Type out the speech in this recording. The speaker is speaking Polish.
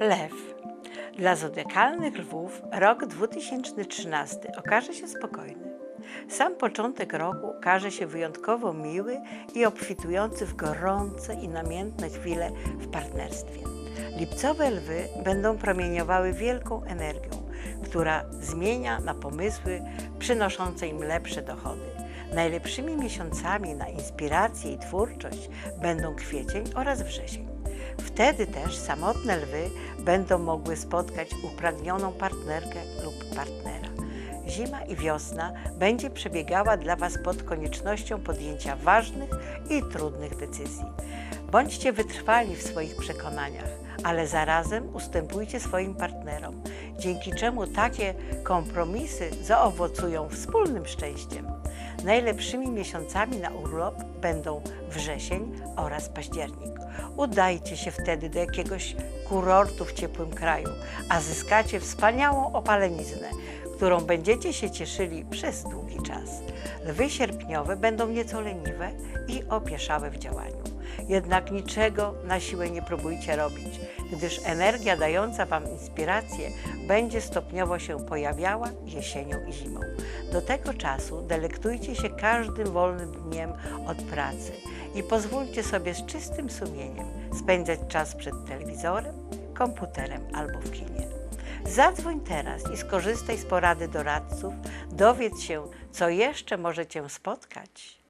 Lew. Dla zodiakalnych lwów rok 2013 okaże się spokojny. Sam początek roku okaże się wyjątkowo miły i obfitujący w gorące i namiętne chwile w partnerstwie. Lipcowe lwy będą promieniowały wielką energią, która zmienia na pomysły przynoszące im lepsze dochody. Najlepszymi miesiącami na inspirację i twórczość będą kwiecień oraz wrzesień. Wtedy też samotne lwy będą mogły spotkać upragnioną partnerkę lub partnera. Zima i wiosna będzie przebiegała dla Was pod koniecznością podjęcia ważnych i trudnych decyzji. Bądźcie wytrwali w swoich przekonaniach, ale zarazem ustępujcie swoim partnerom, dzięki czemu takie kompromisy zaowocują wspólnym szczęściem. Najlepszymi miesiącami na urlop będą wrzesień oraz październik. Udajcie się wtedy do jakiegoś kurortu w ciepłym kraju, a zyskacie wspaniałą opaleniznę, którą będziecie się cieszyli przez długi czas. Lwy sierpniowe będą nieco leniwe i opieszałe w działaniu. Jednak niczego na siłę nie próbujcie robić, gdyż energia dająca Wam inspirację będzie stopniowo się pojawiała jesienią i zimą. Do tego czasu delektujcie się każdym wolnym dniem od pracy i pozwólcie sobie z czystym sumieniem spędzać czas przed telewizorem, komputerem albo w kinie. Zadzwoń teraz i skorzystaj z porady doradców, dowiedz się, co jeszcze może Cię spotkać.